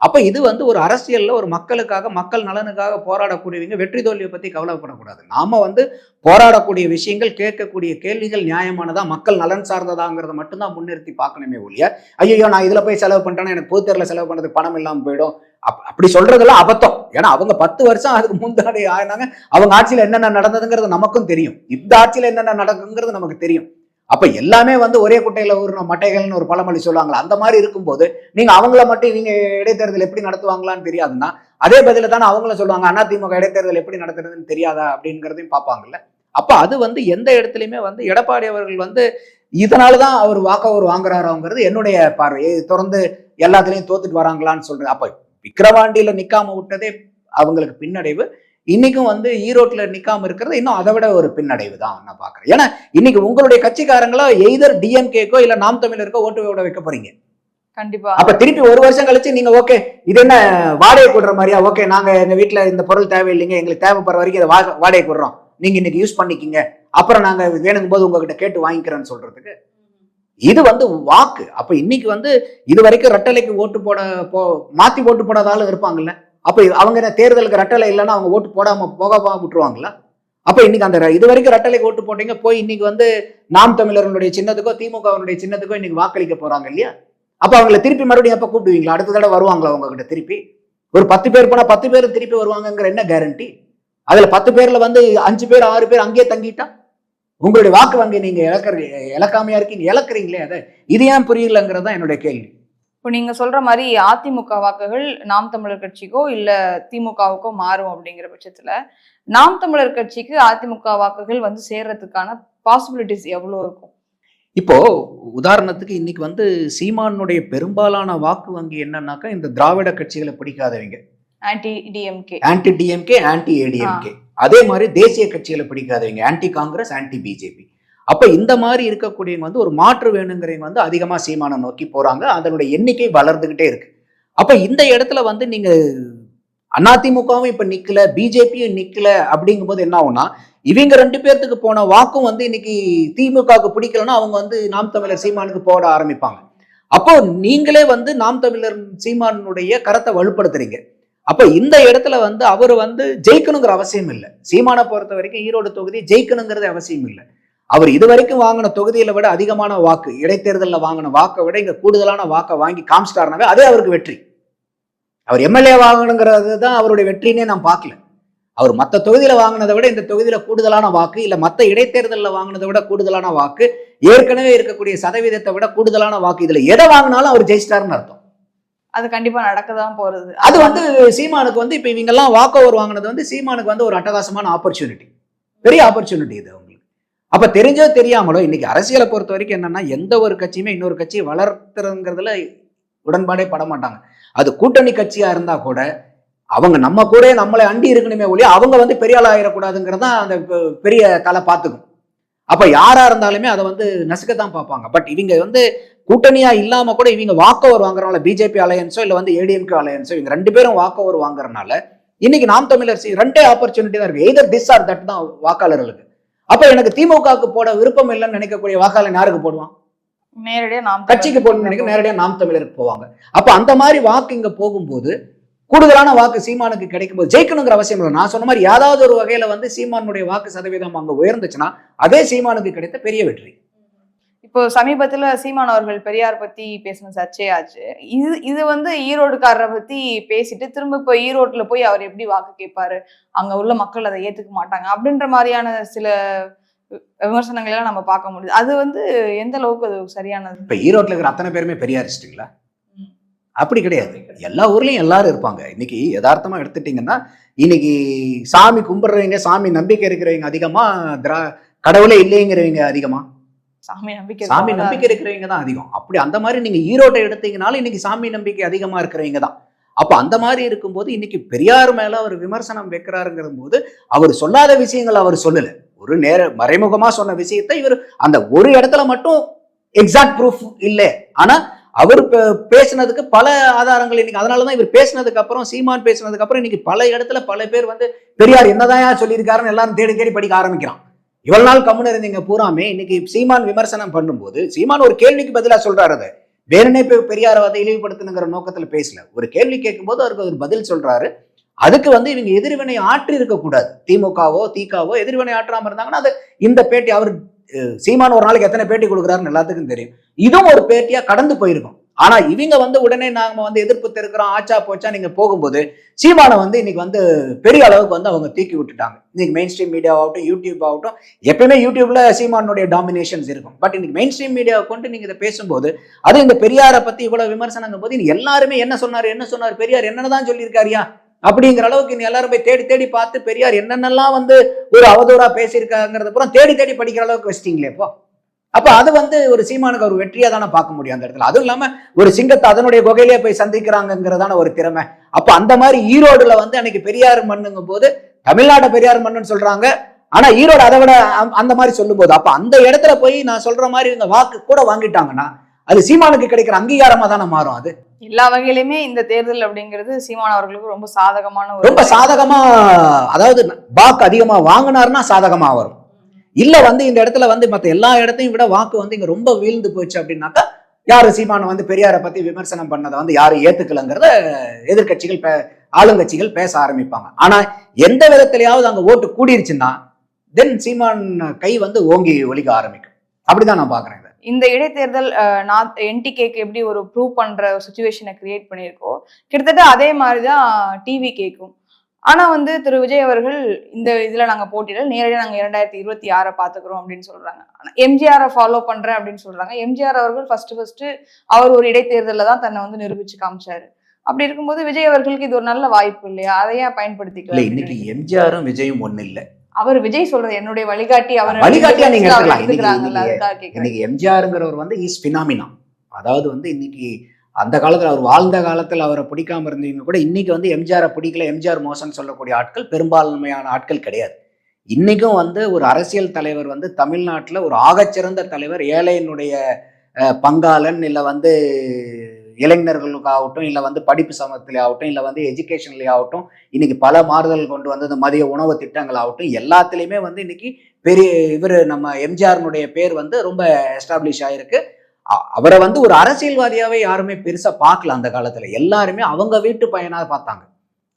[SPEAKER 1] அப்ப இது வந்து ஒரு அரசியல்ல ஒரு மக்களுக்காக மக்கள் நலனுக்காக போராடக்கூடியவங்க வெற்றி தோல்வியை பத்தி கவலைப்படக்கூடாது. நாம வந்து போராடக்கூடிய விஷயங்கள் கேட்கக்கூடிய கேள்விகள் நியாயமானதா மக்கள் நலன் சார்ந்ததாங்கிறத மட்டும்தான் முன்னிறுத்தி பார்க்கணுமே ஒழிய ஐயோ நான் இதுல போய் செலவு பண்ணிட்டேன்னா எனக்கு பொதுத்தேர்ல செலவு பண்ணதுக்கு பணம் இல்லாமல் போயிடும். அப்- அப்படி சொல்றதெல்லாம் அபத்தம். ஏன்னா அவங்க பத்து வருஷம் அதுக்கு முந்தாடி ஆயினாங்க. அவங்க ஆட்சியில் என்னென்ன நடந்ததுங்கிறது நமக்கும் தெரியும். இந்த ஆட்சியில் என்னென்ன நடக்குங்கிறது நமக்கு தெரியும். அப்ப எல்லாமே வந்து ஒரே குட்டையில ஊறின மட்டைகள்னு ஒரு பழமொழி சொல்லுவாங்களா அந்த மாதிரி இருக்கும்போது நீங்க அவங்கள மட்டும் நீங்க இடைத்தேர்தல் எப்படி நடத்துவாங்களான்னு தெரியாதுன்னா அதே பதில தானே அவங்கள சொல்லுவாங்க அதிமுக இடைத்தேர்தல் எப்படி நடத்துறதுன்னு தெரியாதா அப்படிங்கிறதையும் பார்ப்பாங்கல்ல. அப்ப அது வந்து எந்த இடத்துலையுமே வந்து எடப்பாடி அவர்கள் வந்து இதனாலதான் அவர் வாக்க ஒரு வாங்குறாரோங்கிறது என்னுடைய பார்வை. தொடர்ந்து எல்லாத்துலேயும் தோத்துட்டு வராங்களான்னு சொல்றது. அப்ப விக்கிரவாண்டியில நிக்காம விட்டதே அவங்களுக்கு பின்னடைவு. இன்னைக்கும் வந்து ஈரோட்ல நிக்காம இருக்கிறது இன்னும் அதை விட ஒரு பின்னடைவு தான் நான் பாக்குறேன் ஏன்னா இன்னைக்கு உங்களுடைய கட்சிக்காரங்களோ எய்தர் டிஎம்கேக்கோ இல்ல நாம் தமிழருக்கோ ஓட்டு விட வைக்க போறீங்க.
[SPEAKER 2] கண்டிப்பா.
[SPEAKER 1] அப்ப திருப்பி ஒரு வருஷம் கழிச்சு நீங்க ஓகே இது என்ன வாடகை கொடுற மாதிரியா? ஓகே நாங்க எங்க வீட்ல இந்த பொருள் தேவையில்லைங்க எங்களுக்கு தேவைப்படுற வரைக்கும் இதை வாடகை கொடுறோம். நீங்க இன்னைக்கு யூஸ் பண்ணிக்கிங்க. அப்புறம் நாங்க வேணுங்கும் போது உங்ககிட்ட கேட்டு வாங்கிக்கிறோம்னு சொல்றதுக்கு. இது வந்து வாக்கு. அப்ப இன்னைக்கு வந்து இது வரைக்கும் ரெட்டலைக்கு ஓட்டு போட போ மாத்தி ஓட்டு போடாத இருப்பாங்கல்ல? அப்போ அவங்க என்ன தேர்தலுக்கு ரட்டலை இல்லைன்னா அவங்க ஓட்டு போடாமல் போகாம விட்டுருவாங்களா? அப்போ இன்னைக்கு அந்த இது வரைக்கும் ரட்டலைக்கு ஓட்டு போட்டீங்க போய் இன்னைக்கு வந்து நாம் தமிழர்களுடைய சின்னத்துக்கோ திமுகவனுடைய சின்னத்துக்கோ இன்னைக்கு வாக்களிக்க போறாங்க இல்லையா? அப்போ அவங்களை திருப்பி மறுபடியும் எப்போ கூப்பிடுவீங்களா? அடுத்த தடவை வருவாங்களா உங்ககிட்ட திருப்பி? ஒரு பத்து பேர் போனால் பத்து பேர் திருப்பி வருவாங்கங்கிற என்ன கேரண்டி அதில் பத்து பேரில் வந்து அஞ்சு பேர் ஆறு பேர் அங்கேயே தங்கிட்டா? உங்களுடைய வாக்கு வங்கி நீங்கள் இழக்கிற இழக்காமையா இருக்கீங்க. இழக்கிறீங்களே அதை. இது ஏன் புரியலங்கிறது தான் என்னுடைய கேள்வி.
[SPEAKER 2] இப்போ நீங்க சொல்ற மாதிரி அதிமுக வாக்குகள் நாம் தமிழர் கட்சிக்கோ இல்ல திமுகவுக்கோ மாறும் அப்படிங்கிற பட்சத்துல நாம் தமிழர் கட்சிக்கு அதிமுக வாக்குகள் வந்து சேர்றதுக்கான பாசிபிலிட்டிஸ் எவ்வளவு இருக்கும்?
[SPEAKER 1] இப்போ உதாரணத்துக்கு இன்னைக்கு வந்து சீமானுடைய பெரும்பாலான வாக்கு வங்கி என்னன்னாக்கா இந்த திராவிட கட்சிகளை பிடிக்காதவங்க.
[SPEAKER 2] Anti DMK
[SPEAKER 1] anti DMK anti ADMK அதே மாதிரி தேசிய கட்சிகளை பிடிக்காதவங்க. ஆன்டி காங்கிரஸ் ஆன்டி பிஜேபி அப்போ இந்த மாதிரி இருக்கக்கூடியவங்க வந்து ஒரு மாற்று வேணுங்கிறவங்க வந்து அதிகமாக சீமானம் நோக்கி போகிறாங்க அதனுடைய எண்ணிக்கை வளர்ந்துக்கிட்டே இருக்கு. அப்போ இந்த இடத்துல வந்து நீங்கள் அதிமுகவும் இப்போ நிற்கல பிஜேபியும் நிற்கல அப்படிங்கும்போது என்ன ஆகும்னா இவங்க ரெண்டு பேர்த்துக்கு போன வாக்கும் வந்து இன்னைக்கு திமுகவுக்கு பிடிக்கலன்னா அவங்க வந்து நாம் தமிழர் சீமானுக்கு போட ஆரம்பிப்பாங்க. அப்போ நீங்களே வந்து நாம் தமிழர் சீமானுடைய கரத்தை வலுப்படுத்துறீங்க. அப்போ இந்த இடத்துல வந்து அவர் வந்து ஜெயிக்கணுங்கிற அவசியம் இல்லை. சீமானை பொறுத்த வரைக்கும் ஈரோடு தொகுதி ஜெயிக்கணுங்கிறது அவசியம் இல்லை. அவர் இது வரைக்கும் வாங்கின தொகுதியில விட அதிகமான வாக்கு இடைத்தேர்தலில் வாங்கின வாக்கை விட இங்க கூடுதலான வாக்கை வாங்கி காமிச்சிட்டாருனாவே அதே அவருக்கு வெற்றி. அவர் எம்எல்ஏ வாங்கணுங்கிறது தான் அவருடைய வெற்றினே நான் பார்க்கல. அவர் மற்ற தொகுதியில வாங்கினதை விட இந்த தொகுதியில கூடுதலான வாக்கு இல்ல மற்ற இடைத்தேர்தலில் வாங்கினதை விட கூடுதலான வாக்கு ஏற்கனவே இருக்கக்கூடிய சதவீதத்தை விட கூடுதலான வாக்கு இதுல எதை வாங்கினாலும் அவர் ஜெயிச்சிட்டாருன்னு அர்த்தம்.
[SPEAKER 2] அது கண்டிப்பா நடக்கதான் போறது.
[SPEAKER 1] அது வந்து சீமானுக்கு வந்து இப்ப இவங்க எல்லாம் வாக் ஓவர் வாங்கினது வந்து சீமானுக்கு வந்து ஒரு அட்டகாசமான ஆப்பர்ச்சுனிட்டி பெரிய ஆப்பர்ச்சுனிட்டி இது. அப்ப தெரிஞ்சோ தெரியாமலோ இன்னைக்கு அரசியலை பொறுத்த வரைக்கும் என்னன்னா எந்த ஒரு கட்சியுமே இன்னொரு கட்சியை வளர்த்துறதுங்கிறதுல உடன்பாடே பட மாட்டாங்க. அது கூட்டணி கட்சியா இருந்தா கூட அவங்க நம்ம கூட நம்மளை அண்டி இருக்கணுமே ஒழிய அவங்க வந்து பெரிய ஆள் ஆயிடக்கூடாதுங்கிறது தான் அந்த பெரிய தலை பார்த்துக்கும். அப்ப யாரா இருந்தாலுமே அதை வந்து நசுக்கத்தான் பார்ப்பாங்க. பட் இவங்க வந்து கூட்டணியா இல்லாம கூட இவங்க வாக் ஓவர் வாங்குறனால பிஜேபி அலையன்ஸோ இல்லை வந்து ஏடிஎம்கே அலையன்ஸோ இவங்க ரெண்டு பேரும் வாக் ஓவர் வாங்குறதுனால இன்னைக்கு நாம் தமிழர் ரெண்டே ஆப்பர்ச்சுனிட்டி தான் இருக்கு. எய்தர் திஸ் ஆர் தட் தான் வாக்காளர்களுக்கு. அப்ப எனக்கு திமுகவுக்கு போட விருப்பம் இல்லைன்னு நினைக்கக்கூடிய வாக்காளர் யாருக்கு போடுவான்?
[SPEAKER 2] நேரடியா நாம்
[SPEAKER 1] கட்சிக்கு போடணும்னு நினைக்க நேரடியா நாம் தமிழருக்கு போவாங்க. அப்ப அந்த மாதிரி வாக்கு இங்க போகும்போது கூடுதலான வாக்கு சீமானுக்கு கிடைக்கும் போது ஜெயிக்கணுங்கிற அவசியம் இல்லை. நான் சொன்ன மாதிரி ஏதாவது ஒரு வகையில வந்து சீமானுடைய வாக்கு சதவீதம் அங்க உயர்ந்துச்சுன்னா அதே சீமானுக்கு கிடைத்த பெரிய வெற்றி.
[SPEAKER 2] இப்போ சமீபத்துல சீமான் அவர்கள் பெரியார் பத்தி பேசின சர்ச்சையாச்சு இது இது வந்து ஈரோடுக்காரரை பத்தி பேசிட்டு திரும்ப இப்போ ஈரோட்ல போய் அவர் எப்படி வாக்கு கேட்பாரு? அங்க உள்ள மக்கள் அதை ஏத்துக்க மாட்டாங்க. அப்படின்ற மாதிரியான சில வி- விமர்சனங்களை எல்லாம் நம்ம பார்க்க முடியுது. அது வந்து எந்த அளவுக்கு அது சரியானது?
[SPEAKER 1] இப்ப ஈரோட்ல இருக்கிற அத்தனை பேருமே பெரியாரிஸ்ட்டுங்களா
[SPEAKER 2] ம்.
[SPEAKER 1] அப்படி கிடையாது. எல்லா ஊர்லயும் எல்லாரும் இருப்பாங்க. இன்னைக்கு யதார்த்தமா எடுத்துட்டீங்கன்னா இன்னைக்கு சாமி கும்பிடுறவங்க சாமி நம்பிக்கை இருக்கிறவங்க அதிகமா திரா கடவுளே இல்லைங்கிறவங்க அதிகமா.
[SPEAKER 2] சாமி நம்பிக்கை
[SPEAKER 1] சாமி நம்பிக்கை இருக்கிறவங்க தான் அதிகம். அப்படி அந்த மாதிரி நீங்க ஈரோட்டை எடுத்தீங்கனாலும் இன்னைக்கு சாமி நம்பிக்கை அதிகமா இருக்கிறவங்க தான். அப்ப அந்த மாதிரி இருக்கும்போது இன்னைக்கு பெரியார் மேல அவர் விமர்சனம் வைக்கிறாருங்கிற போது அவர் சொல்லாத விஷயங்கள் அவர் சொல்லல. ஒரு நேர மறைமுகமா சொன்ன விஷயத்தை இவர் அந்த ஒரு இடத்துல மட்டும் எக்ஸாக்ட் ப்ரூஃப் இல்லை. ஆனா அவர் பேசுனதுக்கு பல ஆதாரங்கள் இன்னைக்கு அதனாலதான் இவர் பேசினதுக்கு அப்புறம் சீமான் பேசினதுக்கு அப்புறம் இன்னைக்கு பல இடத்துல பல பேர் வந்து பெரியார் என்னதான் சொல்லியிருக்காருன்னு எல்லாரும் தேடி தேடி படிக்க ஆரம்பிக்கிறான். இவ்வளவு நாள் கம்முன்னு இருந்தீங்க பூராமே இன்னைக்கு சீமான் விமர்சனம் பண்ணும்போது சீமான் ஒரு கேள்விக்கு பதிலாக சொல்றாரு அதை. வேணுனே போய் பெரியாரை வந்து இழிவுபடுத்தணுங்கிற நோக்கத்தில் பேசல. ஒரு கேள்வி கேட்கும்போது அவருக்கு ஒரு பதில் சொல்றாரு. அதுக்கு வந்து இவங்க எதிர்வினை ஆற்றி இருக்கக்கூடாது திமுகவோ தீகாவோ எதிர்வினை ஆற்றாம இருந்தாங்கன்னா அது இந்த பேட்டி அவர் சீமான் ஒரு நாளைக்கு எத்தனை பேட்டி கொடுக்குறாருன்னு எல்லாத்துக்கும் தெரியும். இதுவும் ஒரு பேட்டியா கடந்து போயிருக்கும். ஆனா இவங்க வந்து உடனே நாங்க வந்து எதிர்ப்பு தெருக்கிறோம் ஆச்சா போச்சா நீங்க போகும்போது சீமானை வந்து இன்னைக்கு வந்து பெரிய அளவுக்கு வந்து அவங்க தூக்கி விட்டுட்டாங்க. இன்னைக்கு மெயின் ஸ்ட்ரீம் மீடியா ஆகட்டும் யூடியூப் ஆகட்டும் எப்பயுமே யூடியூப்ல சீமானுடைய டாமினேஷன்ஸ் இருக்கும். பட் இன்னைக்கு மெயின் ஸ்ட்ரீம் மீடியாவை கொண்டு நீங்க இதை பேசும்போது அது இந்த பெரியாரை பத்தி இவ்வளவு விமர்சனங்கும் போது எல்லாருமே என்ன சொன்னாரு என்ன சொன்னாரு பெரியார் என்னதான் சொல்லியிருக்காருயா? அப்படிங்கிற அளவுக்கு இன்னும் எல்லாரும் போய் தேடி தேடி பார்த்து பெரியார் என்னென்னலாம் வந்து ஒரு அவதூறா பேசியிருக்காங்கிறத அப்புறம் தேடி தேடி படிக்கிற அளவுக்கு வச்சிட்டீங்களே இப்போ? அப்ப அது வந்து ஒரு சீமானுக்கு ஒரு வெற்றியா தானே பார்க்க முடியும் அந்த இடத்துல. அதுவும் இல்லாம ஒரு சிங்கத்தை அதனுடைய குகையிலேயே போய் சந்திக்கிறாங்கிறதான ஒரு திறமை. அப்ப அந்த மாதிரி ஈரோடுல வந்து அன்னைக்கு பெரியார் மண்ணுங்கும் போது தமிழ்நாட்டை பெரியார் மண்ணுன்னு சொல்றாங்க. ஆனா ஈரோடு அதை விட அந்த மாதிரி சொல்லும்போது அப்ப அந்த இடத்துல போய் நான் சொல்ற மாதிரி இந்த வாக்கு கூட வாங்கிட்டாங்கன்னா அது சீமானுக்கு கிடைக்கிற அங்கீகாரமா தானே மாறும் அது?
[SPEAKER 2] எல்லா வகையிலுமே இந்த தேர்தல் அப்படிங்கிறது சீமான் அவர்களுக்கு ரொம்ப சாதகமான
[SPEAKER 1] ரொம்ப சாதகமா அதாவது வாக்கு அதிகமா வாங்கினாருன்னா சாதகமா வரும். இல்ல வந்து இந்த இடத்துல வந்து மத்த எல்லா இடத்தையும் விட வாக்கு வந்து இங்க ரொம்ப வீழ்ந்து போச்சு அப்படின்னாக்கா யாரு சீமானை வந்து பெரியாரை பத்தி விமர்சனம் பண்ணதை வந்து யாரும் ஏத்துக்கலங்கிறத எதிர்க்கட்சிகள் பே- ஆளுங்கட்சிகள் பேச ஆரம்பிப்பாங்க. ஆனா எந்த விதத்திலேயாவது அங்க ஓட்டு கூடிருச்சுன்னா தென் சீமான் கை வந்து ஓங்கி ஒலிக்க ஆரம்பிக்கும். அப்படிதான் நான் பாக்குறேன்
[SPEAKER 2] இந்த இடைத்தேர்தல் நான் என்டிகேக்கு எப்படி ஒரு ப்ரூவ் பண்ற சுச்சுவேஷனை கிரியேட் பண்ணியிருக்கோ கிட்டத்தட்ட அதே மாதிரி தான் டிவி கேக்கும் ஆனா வந்து திரு விஜய் அவர்கள் இந்த இதுல நாங்க போட்டியில நேரடியாக நாங்க இரண்டாயிரத்தி இருபத்தி ஆறை பாத்துக்கிறோம் அப்படின்னு சொல்றாங்க. ஆனா எம்ஜிஆரை ஃபாலோ பண்றேன் அப்படின்னு சொல்றாங்க. எம்ஜிஆர் அவர்கள் ஃபர்ஸ்ட் ஃபர்ஸ்ட் அவர் ஒரு இடைத்தேர்தலில் தான் தன்னை வந்து நிரூபிச்சு காமிச்சாரு. அப்படி இருக்கும்போது விஜய் அவர்களுக்கு இது ஒரு நல்ல வாய்ப்பு இல்லையா? அதை ஏன்
[SPEAKER 1] இல்ல
[SPEAKER 2] பயன்படுத்திக்கலாம்
[SPEAKER 1] இன்னைக்கு எம்ஜிஆரும் விஜயும் ஒண்ணு இல்ல.
[SPEAKER 2] அவர் விஜய் சொல்றது என்னுடைய வழிகாட்டி அவர்
[SPEAKER 1] வழிகாட்டியா நீங்க எடுத்துக்கலாம். இன்னைக்கு எம்ஜிஆருங்கிறவர் வந்து இஸ் பினாமினா அதாவது வந்து இன்னைக்கு அந்த காலத்தில் அவர் வாழ்ந்த காலத்தில் அவரை பிடிக்காம இருந்தீங்க கூட இன்னைக்கு வந்து எம்ஜிஆரை பிடிக்கல எம்ஜிஆர் மோசன் சொல்லக்கூடிய ஆட்கள் பெரும்பான்மையான ஆட்கள் கிடையாது. இன்னைக்கும் வந்து ஒரு அரசியல் தலைவர் வந்து தமிழ்நாட்டில் ஒரு ஆகச்சிறந்த தலைவர் ஏழையினுடைய பங்காளன் இல்லை வந்து இளைஞர்களுக்காகட்டும் இல்லை வந்து படிப்பு சமத்திலே ஆகட்டும் வந்து எஜுகேஷன்லேயே ஆகட்டும் இன்னைக்கு பல மாறுதல் கொண்டு வந்து இந்த மதிய உணவு திட்டங்கள் ஆகட்டும் எல்லாத்துலேயுமே வந்து இன்னைக்கு பெரிய இவர் நம்ம எம்ஜிஆர்னுடைய பேர் வந்து ரொம்ப எஸ்டாப்ளிஷ் ஆகிருக்கு அவரை வந்து ஒரு அரசியல்வாதியாவே யாருமே பெருசா பார்க்கல அந்த காலத்துல. எல்லாருமே அவங்க வீட்டு பையனாக பார்த்தாங்க.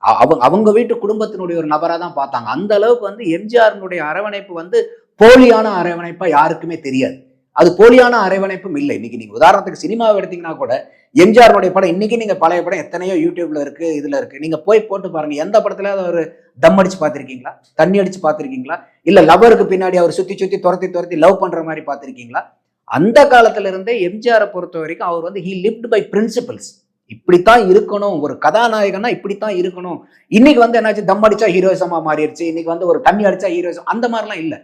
[SPEAKER 1] அ- அவங்க அவங்க வீட்டு குடும்பத்தினுடைய ஒரு நபராக தான் பார்த்தாங்க. அந்த அளவுக்கு வந்து எம்ஜிஆர்னுடைய அரவணைப்பு வந்து போலியான அரவணைப்பா யாருக்குமே தெரியாது. அது போலியான அரவணைப்பும் இல்லை. இன்னைக்கு நீங்க உதாரணத்துக்கு சினிமாவை எடுத்தீங்கன்னா கூட எம்ஜிஆருடைய படம் இன்னைக்கு நீங்க பழைய படம் எத்தனையோ யூடியூப்ல இருக்கு இதுல இருக்கு. நீங்க போய் போட்டு பாருங்க. எந்த படத்துல ஒரு தம் அடிச்சு பார்த்திருக்கீங்களா? தண்ணி அடிச்சு பார்த்திருக்கீங்களா? இல்ல லவருக்கு பின்னாடி அவர் சுத்தி சுத்தி துரத்தி துரத்தி லவ் பண்ற மாதிரி பார்த்திருக்கீங்களா? அந்த காலத்துல இருந்தே எம்ஜிஆரை பொறுத்த வரைக்கும் அவர் வந்து ஹி லிவ்ட் பை பிரின்சிபல்ஸ் இப்படித்தான் இருக்கணும். ஒரு கதாநாயகனா இப்படித்தான் இருக்கணும். இன்னைக்கு வந்து என்னாச்சு? தம் அடிச்சா ஹீரோயிசமா மாறிடுச்சு. இன்னைக்கு வந்து ஒரு தண்ணி அடிச்சா ஹீரோயிசம் அந்த மாதிரிலாம் இல்லை.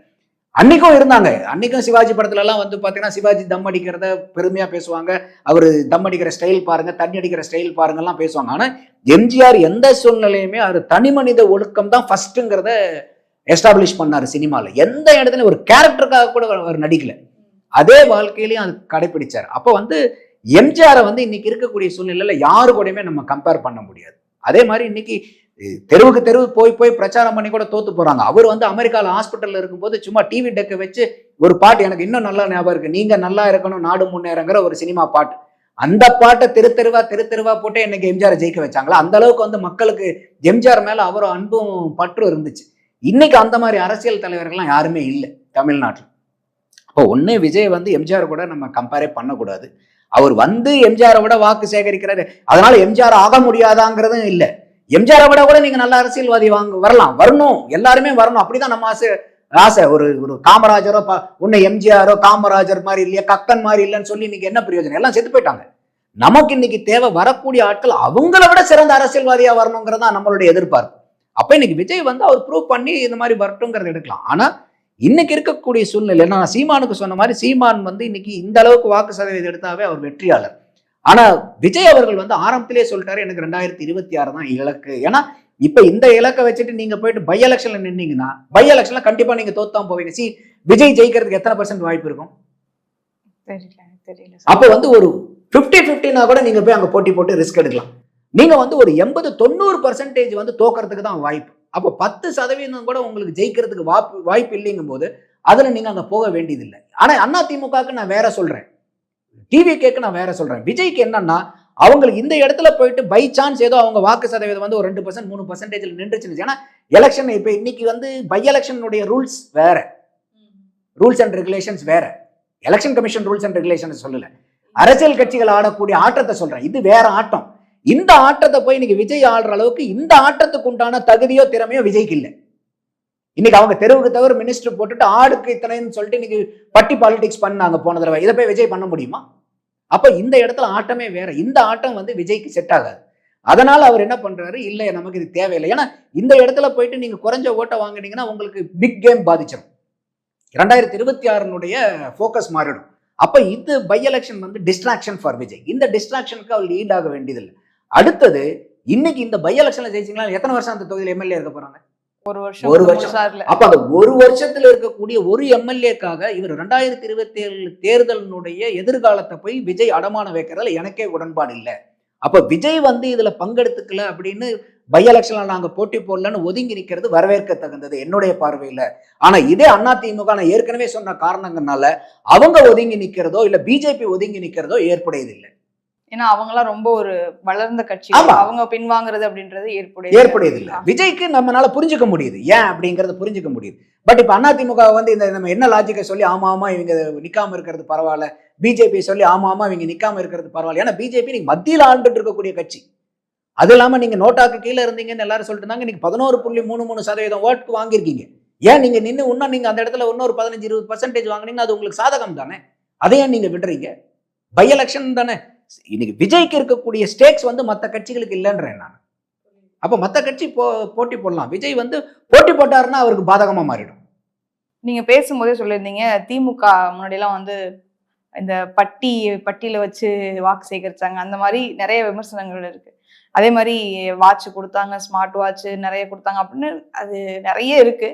[SPEAKER 1] அன்னைக்கும் இருந்தாங்க. அன்னைக்கும் சிவாஜி படத்துல எல்லாம் வந்து பாத்தீங்கன்னா சிவாஜி தம் அடிக்கிறத பெருமையா பேசுவாங்க. அவர் தம் அடிக்கிற ஸ்டைல் பாருங்க தண்ணி அடிக்கிற ஸ்டைல் பாருங்க எல்லாம் பேசுவாங்க. ஆனா எம்ஜிஆர் எந்த சூழ்நிலையுமே அது தனி மனித ஒழுக்கம் தான் ஃபர்ஸ்ட்ங்கிறத எஸ்டாப்ளிஷ் பண்ணாரு சினிமாவில் எந்த இடத்துல ஒரு கேரக்டருக்காக கூட அவர் அவர் நடிக்கல. அதே வாழ்க்கையிலையும் அது கடைபிடிச்சார் அப்போ வந்து எம்ஜிஆரை வந்து இன்னைக்கு இருக்கக்கூடிய சூழ்நிலையில யாரு கூடயுமே நம்ம கம்பேர் பண்ண முடியாது. அதே மாதிரி இன்னைக்கு தெருவுக்கு தெருவு போய் போய் பிரச்சாரம் பண்ணி கூட தோத்து போறாங்க. அவர் வந்து அமெரிக்காவில் ஹாஸ்பிட்டல்ல இருக்கும்போது சும்மா டிவி டெக்க வச்சு ஒரு பாட்டு எனக்கு இன்னும் நல்லா ஞாபகம் இருக்கு. நீங்க நல்லா இருக்கணும் நாடு முன்னேறங்கிற ஒரு சினிமா பாட்டு. அந்த பாட்டை தெரு தெருவா தெரு தெருவா போட்டு இன்னைக்கு எம்ஜிஆர் ஜெயிக்க வச்சாங்களா? அந்த அளவுக்கு வந்து மக்களுக்கு எம்ஜிஆர் மேல அவரும் அன்பும் பற்றும் இருந்துச்சு. இன்னைக்கு அந்த மாதிரி அரசியல் தலைவர்கள்லாம் யாருமே இல்லை தமிழ்நாட்டில். இப்போ ஒன்று விஜய் வந்து எம்ஜிஆர் கூட நம்ம கம்பேரே பண்ணக்கூடாது. அவர் வந்து எம்ஜிஆரை விட வாக்கு சேகரிக்கிறாரு. அதனால எம்ஜிஆர் ஆக முடியாதாங்கிறதும் இல்லை. எம்ஜிஆரை விட கூட நீங்க நல்ல அரசியல்வாதி வாங்க வரலாம். வரணும். எல்லாருமே வரணும். அப்படிதான் நம்ம ஆசை ஆசை. ஒரு ஒரு காமராஜரோ ப- உன்னை எம்ஜிஆரோ காமராஜர் மாதிரி இல்லையா கக்கன் மாதிரி இல்லைன்னு சொல்லி இன்னைக்கு என்ன பிரயோஜனம்? எல்லாம் செத்து போயிட்டாங்க. நமக்கு இன்னைக்கு தேவை வரக்கூடிய ஆட்கள் அவங்கள விட சிறந்த அரசியல்வாதியா வரணுங்கிறதா நம்மளுடைய எதிர்பார்ப்பு. அப்ப இன்னைக்கு விஜய் வந்து அவர் ப்ரூவ் பண்ணி இந்த மாதிரி வரட்டுங்கிறத எடுக்கலாம். ஆனா இன்னைக்கு இருக்கக்கூடிய சூழ்நிலை நான் சீமானுக்கு சொன்ன மாதிரி சீமான் வந்து இன்னைக்கு இந்த அளவுக்கு வாக்கு சதவீதம் எடுத்தாவே அவர் வெற்றியாளர். ஆனா விஜய் அவர்கள் வந்து ஆரம்பத்திலே சொல்லிட்டாரு எனக்கு ரெண்டாயிரத்தி இருபத்தி ஆறு தான் இலக்கு. ஏன்னா இப்ப இந்த இலக்கை வச்சுட்டு நீங்க போயிட்டு பை எலெக்ஷன்ல நின்னீங்கன்னா பை எலெக்ஷன்ல கண்டிப்பா நீங்க தோத்தான் போவீங்க. சி விஜய் ஜெயிக்கிறதுக்கு எத்தனை பர்சன்ட் வாய்ப்பு இருக்கும்? அப்போ வந்து ஒரு 50 ஃபிஃப்டினா கூட நீங்க போய் அங்க போட்டி போட்டு ரிஸ்க் எடுக்கலாம். நீங்க வந்து ஒரு எண்பது தொண்ணூறு பர்சன்டேஜ் வந்து தோக்கறதுக்கு தான் வாய்ப்பு. அப்போ பத்து சதவீதம் கூட உங்களுக்கு ஜெயிக்கிறதுக்கு வாய்ப்பு வாய்ப்பு இல்லைங்கும் போது அதுல நீங்க அங்க போக வேண்டியதில்லை. ஆனா அண்ணா திமுகக்கு நான் வேற சொல்றேன். டிவி கேக்கு நான் வேற சொல்றேன். விஜய்க்கு என்னன்னா அவங்களுக்கு இந்த இடத்துல போயிட்டு பை சான்ஸ் ஏதோ அவங்க வாக்கு சதவீதம் வந்து ஒரு ரெண்டு பர்சன்ட் மூணு பர்சன்டேஜ்ல நின்றுச்சுன்னு ஏன்னா எலெக்ஷன் இப்போ இன்னைக்கு வந்து பை எலெக்ஷனுடைய ரூல்ஸ் வேற. ரூல்ஸ் அண்ட் ரெகுலேஷன்ஸ் வேற. Election commission rules and regulations சொல்லல. அரசியல் கட்சிகள் ஆடக்கூடிய ஆட்டத்தை சொல்றேன். இது வேற ஆட்டம். இந்த ஆட்டத்தை போய் இன்னைக்கு விஜய் ஆடுற அளவுக்கு இந்த ஆட்டத்துக்கு உண்டான தகுதியோ திறமையோ விஜய்க்கு இல்லை. இன்னைக்கு அவங்க தெருவுக்கு தவிர மினிஸ்டர் போட்டுட்டு ஆடுக்கு இத்தனைன்னு சொல்லிட்டு இன்னைக்கு பட்டி பாலிடிக்ஸ் பண்ணாங்க போன தடவை. இதை போய் விஜய் பண்ண முடியுமா? அப்ப இந்த இடத்துல ஆட்டமே வேற. இந்த ஆட்டம் வந்து விஜய்க்கு செட் ஆகாது. அதனால அவர் என்ன பண்றாரு? இல்லை நமக்கு இது தேவையில்லை. ஏன்னா இந்த இடத்துல போயிட்டு நீங்க குறைஞ்ச ஓட்டை வாங்குனீங்கன்னா உங்களுக்கு பிக் கேம் பாதிச்சிடும் ரெண்டாயிரத்தி இருபத்தி ஆறுனுடைய ஃபோக்கஸ் மாறிடும். அப்ப இது பை எலெக்ஷன் வந்து டிஸ்ட்ராக்ஷன் ஃபார் விஜய். இந்த டிஸ்ட்ராக்ஷனுக்கு அவர் லீட் ஆக வேண்டியதில்லை. அடுத்தது இன்னைக்கு இந்த பை எலெக்ஷன்ல ஜெயிச்சிங்களா எத்தனை வருஷம் அந்த தொகுதியில் எம்எல்ஏ இருக்க போறாங்க?
[SPEAKER 2] ஒரு வருஷம்
[SPEAKER 1] ஒரு வருஷம். அப்ப அந்த ஒரு வருஷத்துல இருக்கக்கூடிய ஒரு எம்எல்ஏக்காக இவர் ரெண்டாயிரத்தி இருபத்தி ஏழு தேர்தலினுடைய எதிர்காலத்தை போய் விஜய் அடமான வைக்கிறதுல எனக்கே உடன்பாடு இல்லை. அப்ப விஜய் வந்து இதுல பங்கெடுத்துக்கல அப்படின்னு பை எலெக்ஷன்ல நாங்க போட்டி போடலன்னு ஒதுங்கி நிக்கிறது வரவேற்க தகுந்தது என்னுடைய பார்வையில. ஆனா இதே அதிமுக நான் ஏற்கனவே சொன்ன காரணங்கள்னால அவங்க ஒதுங்கி நிக்கிறதோ இல்ல பிஜேபி ஒதுங்கி நிக்கிறதோ ஏற்புடையதில்லை.
[SPEAKER 2] ஏன்னா அவங்கலாம் ரொம்ப ஒரு வளர்ந்த கட்சி. அவங்க பின்வாங்குறது அப்படின்றது ஏற்புடைய
[SPEAKER 1] ஏற்புடையதில்லை விஜய்க்கு நம்மளால புரிஞ்சுக்க முடியுது. ஏன் அப்படிங்கறத புரிஞ்சுக்க முடியுது. பட் இப்ப அதிமுக வந்து இந்த நம்ம என்ன லாஜிக்கை சொல்லி ஆமா ஆமா இவங்க நிக்காம இருக்கிறது பரவாயில்ல. பிஜேபி சொல்லி ஆமா ஆமா இவங்க நிக்காம இருக்கிறது பரவாயில்ல. ஏன்னா பிஜேபி நீங்க மத்தியில ஆண்டுட்டு இருக்கக்கூடிய கட்சி. அது இல்லாம நீங்க நோட்டாக்கு கீழே இருந்தீங்கன்னு எல்லாரும் சொல்லிட்டு இருந்தாங்க. நீங்க பதினோரு புள்ளி மூணு மூணு சதவீதம் ஓட்டு வாங்கியிருக்கீங்க. ஏன் நீங்க நின்று இன்னும் நீங்க அந்த இடத்துல இன்னொரு பதினஞ்சு இருபது பர்சன்டேஜ் வாங்குனீங்கன்னா அது உங்களுக்கு சாதகம் தானே? அதை ஏன் நீங்க விடுறீங்க? பை எலெக்ஷன் தானே. இன்னைக்கு விஜய்க்கு இருக்கக்கூடிய ஸ்டேக்ஸ் வந்து மற்ற கட்சிகளுக்கு இல்லைன்றேன் நான். அப்போ மற்ற கட்சி போ போட்டி போடலாம். விஜய் வந்து போட்டி போட்டாருன்னா அவருக்கு பாதகமாக மாறிடும்.
[SPEAKER 2] நீங்க பேசும்போதே சொல்லியிருந்தீங்க திமுக முன்னாடிலாம் வந்து இந்த பட்டி பட்டியில வச்சு வாக்கு சேகரிச்சாங்க. அந்த மாதிரி நிறைய விமர்சனங்கள் இருக்கு. அதே மாதிரி வாட்ச் கொடுத்தாங்க ஸ்மார்ட் வாட்ச் நிறைய கொடுத்தாங்க அப்படின்னு அது நிறைய இருக்கு.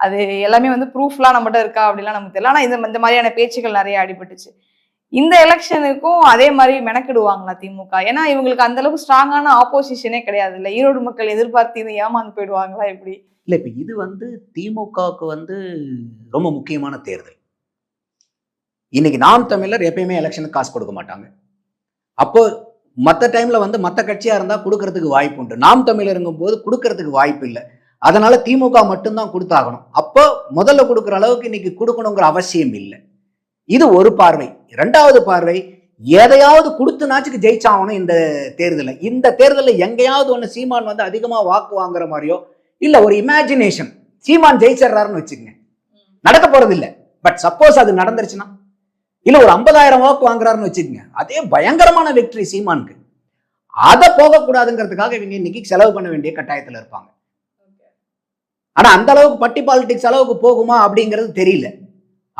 [SPEAKER 2] அது எல்லாமே வந்து ப்ரூஃப்லாம் நம்மகிட்ட இருக்கா அப்படிலாம் நமக்கு தெரியல. ஆனால் இந்த இந்த மாதிரியான பேச்சுகள் நிறைய அடிபட்டுச்சு. இந்த எலெக்ஷனுக்கும் அதே மாதிரி மெனக்கிடுவாங்களா திமுக? ஏன்னா இவங்களுக்கு அந்த அளவுக்கு ஸ்ட்ராங்கான ஆப்போசிஷனே கிடையாது இல்லை ஈரோடு மக்கள் எதிர்பார்த்து இதை ஏமாந்து போயிடுவாங்களா எப்படி?
[SPEAKER 1] இல்லை இப்போ இது வந்து திமுகவுக்கு வந்து ரொம்ப முக்கியமான தேர்தல். இன்னைக்கு நாம் தமிழர் எப்பயுமே எலெக்ஷனுக்கு காசு கொடுக்க மாட்டாங்க. அப்போ மற்ற டைம்ல வந்து மற்ற கட்சியா இருந்தா கொடுக்கறதுக்கு வாய்ப்பு உண்டு. நாம் தமிழருங்கும் போது கொடுக்கறதுக்கு வாய்ப்பு இல்லை. அதனால திமுக மட்டும்தான் கொடுத்தாகணும். அப்போ முதல்ல கொடுக்குற அளவுக்கு இன்னைக்கு கொடுக்கணுங்கிற அவசியம் இல்லை. இது ஒரு பார்வை. இரண்டாவது பார்வை எதையாவது கொடுத்து நாச்சுக்கு ஜெயிச்சாகணும் இந்த தேர்தலில். இந்த தேர்தலில் எங்கேயாவது ஒன்று சீமான் வந்து அதிகமாக வாக்கு வாங்குற மாதிரியோ இல்லை ஒரு இமேஜினேஷன் சீமான் ஜெயிச்சிடுறாருன்னு வச்சுக்கங்க. நடக்க போறது இல்லை. பட் சப்போஸ் அது நடந்துருச்சுன்னா இல்லை ஒரு ஐம்பதாயிரம் வாக்கு வாங்குறாருன்னு வச்சுக்கோங்க. அதே பயங்கரமான வெற்றி சீமானுக்கு. அதை போகக்கூடாதுங்கிறதுக்காக இவங்க இன்னைக்கு செலவு பண்ண வேண்டிய கட்டாயத்துல இருப்பாங்க. ஆனா அந்த அளவுக்கு பட்டி பாலிடிக்ஸ் அளவுக்கு போகுமா அப்படிங்கிறது தெரியல.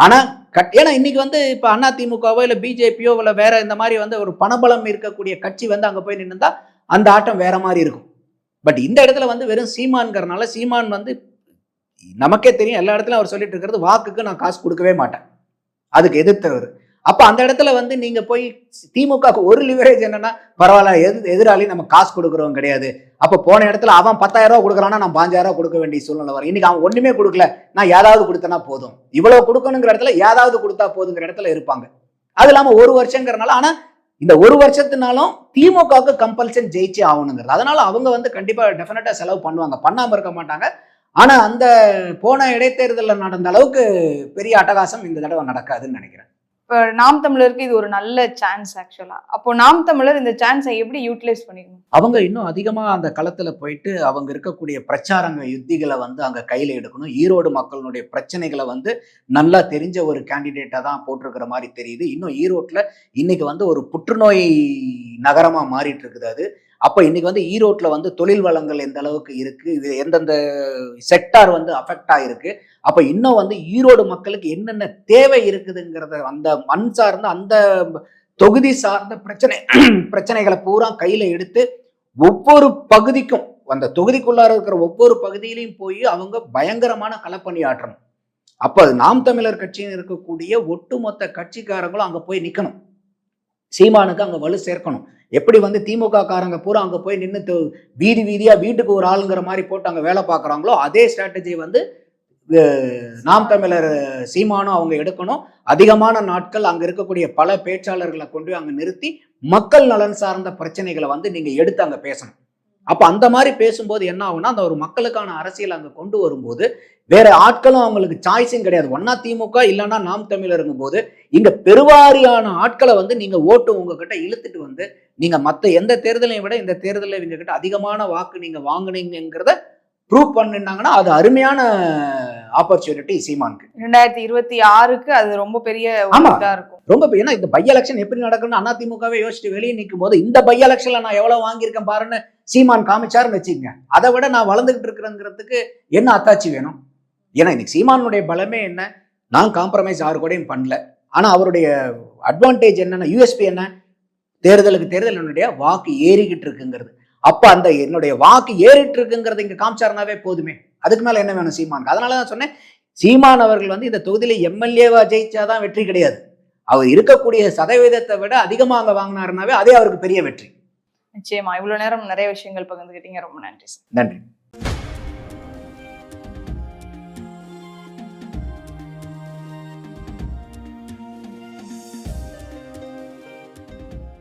[SPEAKER 1] ஆனால் கட் ஏன்னா இன்னைக்கு வந்து இப்போ அண்ணா திமுகவோ இல்லை பிஜேபியோ இல்லை வேற இந்த மாதிரி வந்து ஒரு பணபலம் இருக்கக்கூடிய கட்சி வந்து அங்கே போய் நின்றுந்தா அந்த ஆட்டம் வேற மாதிரி இருக்கும். பட் இந்த இடத்துல வந்து வெறும் சீமான்ங்கிறனால சீமான் வந்து நமக்கே தெரியும் எல்லா இடத்துலையும் அவர் சொல்லிட்டு இருக்கிறது வாக்குக்கு நான் காசு கொடுக்கவே மாட்டேன். அதுக்கு எதிர்த்தவர். அப்போ அந்த இடத்துல வந்து நீங்கள் போய் திமுக ஒரு லிவரேஜ் என்னன்னா பரவாயில்ல எது எதிராளி நம்ம காசு கொடுக்குறவங்க கிடையாது. அப்போ போன இடத்துல அவன் பத்தாயிரம் ரூபா கொடுக்குறான்னா நான் பாஞ்சாயிரம் கொடுக்க வேண்டிய சூழ்நிலை வரும். இன்னைக்கு அவன் ஒன்றுமே கொடுக்கல. நான் ஏதாவது கொடுத்தனா போதும். இவ்வளோ கொடுக்கணுங்கிற இடத்துல ஏதாவது கொடுத்தா போதுங்கிற இடத்துல இருப்பாங்க. அது இல்லாமல் ஒரு வருஷங்கிறனால ஆனால் இந்த ஒரு வருஷத்துனாலும் திமுகவுக்கு கம்பல்சன் ஜெயிச்சே ஆகணுங்கிறது. அதனால அவங்க வந்து கண்டிப்பாக டெஃபினட்டாக செலவு பண்ணுவாங்க. பண்ணாமல் இருக்க மாட்டாங்க. ஆனால் அந்த போன இடைத்தேர்தலில் நடந்த அளவுக்கு பெரிய அட்டகாசம் இந்த தடவை நடக்காதுன்னு நினைக்கிறேன்.
[SPEAKER 2] இப்போ நாம் தமிழருக்கு இது ஒரு நல்ல சான்ஸ் ஆக்சுவலா அப்போ நாம் தமிழர் இந்த சான்ஸை எப்படி யூட்டிலைஸ் பண்ணிக்கணும்?
[SPEAKER 1] அவங்க இன்னும் அதிகமாக அந்த களத்தில் போயிட்டு அவங்க இருக்கக்கூடிய பிரச்சாரங்க யுத்திகளை வந்து அங்கே கையில் எடுக்கணும். ஈரோடு மக்களுடைய பிரச்சனைகளை வந்து நல்லா தெரிஞ்ச ஒரு கேண்டிடேட்டாக தான் போட்டிருக்கிற மாதிரி தெரியுது. இன்னும் ஈரோட்டில் இன்னைக்கு வந்து ஒரு புற்றுநோய் நகரமாக மாறிட்டு இருக்குது அது. அப்ப இன்னைக்கு வந்து ஈரோட்ல வந்து தொழில் வளங்கள் எந்த அளவுக்கு இருக்கு? இது எந்தெந்த செக்டார் வந்து அஃபெக்ட் ஆயிருக்கு? அப்ப இன்னும் வந்து ஈரோடு மக்களுக்கு என்னென்ன தேவை இருக்குதுங்கிறத அந்த மண் சார்ந்த அந்த தொகுதி சார்ந்த பிரச்சனை பிரச்சனைகளை பூரா கையில எடுத்து ஒவ்வொரு பகுதிக்கும் அந்த தொகுதிக்குள்ளார இருக்கிற ஒவ்வொரு பகுதியிலையும் போய் அவங்க பயங்கரமான களப்பணியாற்றணும் அப்ப அது நாம் தமிழர் கட்சியில் இருக்கக்கூடிய ஒட்டுமொத்த கட்சிக்காரங்களும் அங்க போய் நிக்கணும். சீமானுக்கு அங்கே வலு சேர்க்கணும். எப்படி வந்து திமுக காரங்க பூரா அங்கே போய் நின்று வீதி வீதியாக வீட்டுக்கு ஒரு ஆளுங்கிற மாதிரி போட்டு அங்கே வேலை பார்க்குறாங்களோ அதே ஸ்ட்ராட்டஜி வந்து நாம் தமிழர் சீமானும் அவங்க எடுக்கணும். அதிகமான நாட்கள் அங்கே இருக்கக்கூடிய பல பேச்சாளர்களை கொண்டு போய் அங்கே நிறுத்தி மக்கள் நலன் சார்ந்த பிரச்சனைகளை வந்து நீங்கள் எடுத்து அங்கே பேசணும். அப்ப அந்த மாதிரி பேசும்போது என்ன ஆகும்னா அந்த ஒரு மக்களுக்கான அரசியல் அங்க கொண்டு வரும்போது வேற ஆட்களும் அவங்களுக்கு சாய்ஸும் கிடையாது. ஒன்னா திமுக இல்லைன்னா நாம் தமிழருங்கும் போது இங்க பெருவாரியான ஆட்களை வந்து நீங்க ஓட்டு உங்ககிட்ட இழுத்துட்டு வந்து நீங்க மத்த எந்த தேர்தலையும் விட இந்த தேர்தலில் இவங்க கிட்ட அதிகமான வாக்கு நீங்க வாங்குனீங்கிறத ப்ரூவ் பண்ணினாங்கன்னா அது அருமையான ஆப்பர்ச்சுனிட்டி சீமானுக்கு.
[SPEAKER 2] ரெண்டாயிரத்தி இருபத்தி ஆறுக்கு அது ரொம்ப பெரிய இருக்கும்.
[SPEAKER 1] ரொம்ப ஏன்னா இந்த பை எலெக்ஷன் எப்படி நடக்கும்னு அதிமுகவே யோசிச்சுட்டு வெளியே நிற்கும் போது இந்த பை எலெக்ஷன்ல நான் எவ்வளவு வாங்கியிருக்கேன் பாருன்னு சீமான் காமிச்சாருன்னு வச்சுக்கங்க. அதை விட நான் வளர்ந்துகிட்டு இருக்கிறேங்கிறதுக்கு என்ன அத்தாச்சி வேணும்? ஏன்னா இன்னைக்கு சீமானுடைய பலமே என்ன? நான் காம்ப்ரமைஸ் ஆறு கூடயும் பண்ணல. ஆனா அவருடைய அட்வான்டேஜ் என்னன்னா யூஎஸ்பி என்ன? தேர்தலுக்கு தேர்தல் என்னுடைய வாக்கு ஏறிக்கிட்டு இருக்குங்கிறது. அப்ப அந்த என்னுடைய வாக்கு ஏறிட்டு இருக்குங்கிறது இங்க காமிச்சாருனாவே போதுமே. அதுக்கு மேல என்ன வேணும் சீமானுக்கு? அதனால தான் சொன்னேன் சீமான் அவர்கள் வந்து இந்த தொகுதியில எம்எல்ஏவா ஜெயிச்சாதான் வெற்றி கிடையாது. அவர் இருக்கக்கூடிய சதவீதத்தை விட அதிகமாக அங்க வாங்கினாருனாவே அதே அவருக்கு பெரிய வெற்றி.
[SPEAKER 2] நிச்சயமா. இவ்வளவு நேரம் நிறைய விஷயங்கள் பகிர்ந்துக்கிட்டீங்க ரொம்ப நன்றி சார்.
[SPEAKER 1] நன்றி.